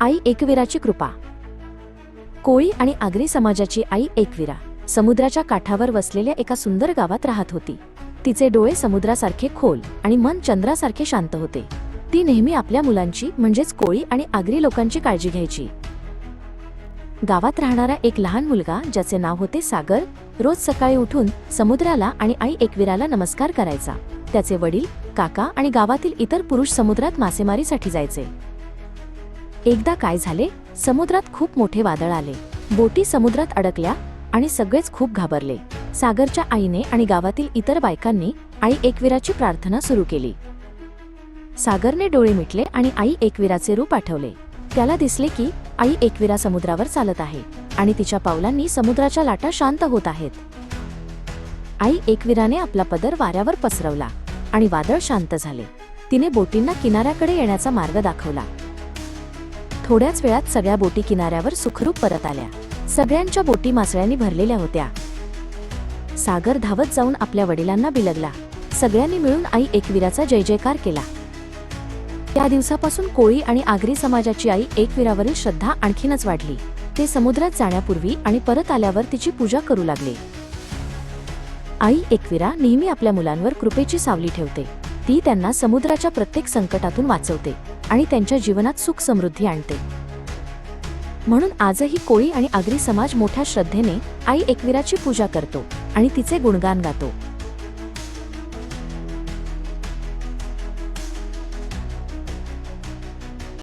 आई एकवीराची कृपा. कोळी आणि आगरी समाजाची आई एकवीरा. समुद्राच्या काठावर वसलेल्या एका सुंदर गावात राहत होती. तिचे डोळे समुद्रासारखे खोल आणि मन चंद्रासारखे शांत होते. ती नेहमी आपल्या मुलांची म्हणजेच कोळी आणि आगरी लोकांची काळजी घ्यायची. गावात राहणारा एक लहान मुलगा ज्याचे नाव होते सागर रोज सकाळी उठून समुद्राला आणि आई एकवीराला नमस्कार करायचा. त्याचे वडील काका आणि गावातील इतर पुरुष समुद्रात मासेमारीसाठी जायचे. एकदा काय झाले समुद्रात खूप मोठे वादळ आले. बोटी समुद्रात अडकल्या आणि सगळेच खूप घाबरले. सागरच्या आईने आणि गावातील इतर बायकांनी आई एकवीराची प्रार्थना सुरू केली. सागरने डोळे मिटले आणि आई एकवीराचे रूप आठवले. त्याला दिसले की आई एकवीरा समुद्रावर चालत आहे आणि तिच्या पावलांनी समुद्राच्या लाटा शांत होत आहेत. आई एकवीराने आपला पदर वाऱ्यावर पसरवला आणि वादळ शांत झाले. तिने बोटींना किनाऱ्याकडे येण्याचा मार्ग दाखवला. थोड्याच वेळात सगळ्या बोटी किनाऱ्यावर सुखरूप परत आल्या. सगळ्यांच्या बोटी मासळ्यांनी भरलेल्या होत्या. सागर धावत जाऊन आपल्या वडिलांना बिलगला. सगळ्यांनी मिळून आई एकवीराचा जय जयकार केला. त्या दिवसापासून कोळी आणि आगरी समाजाची आई एकवीरावरील श्रद्धा आणखीनच वाढली. ते समुद्रात जाण्यापूर्वी आणि परत आल्यावर तिची पूजा करू लागले. आई एकवीरा नेहमी आपल्या मुलांवर कृपेची सावली ठेवते. ती त्यांना समुद्राच्या प्रत्येक संकटातून वाचवते. आणि त्यांच्या जीवनात सुख समृद्धी आणते. म्हणून आजही कोळी आणि आगरी समाज मोठ्या श्रद्धेने आई एकविराची पूजा करतो आणि तिचे गुणगान गातो.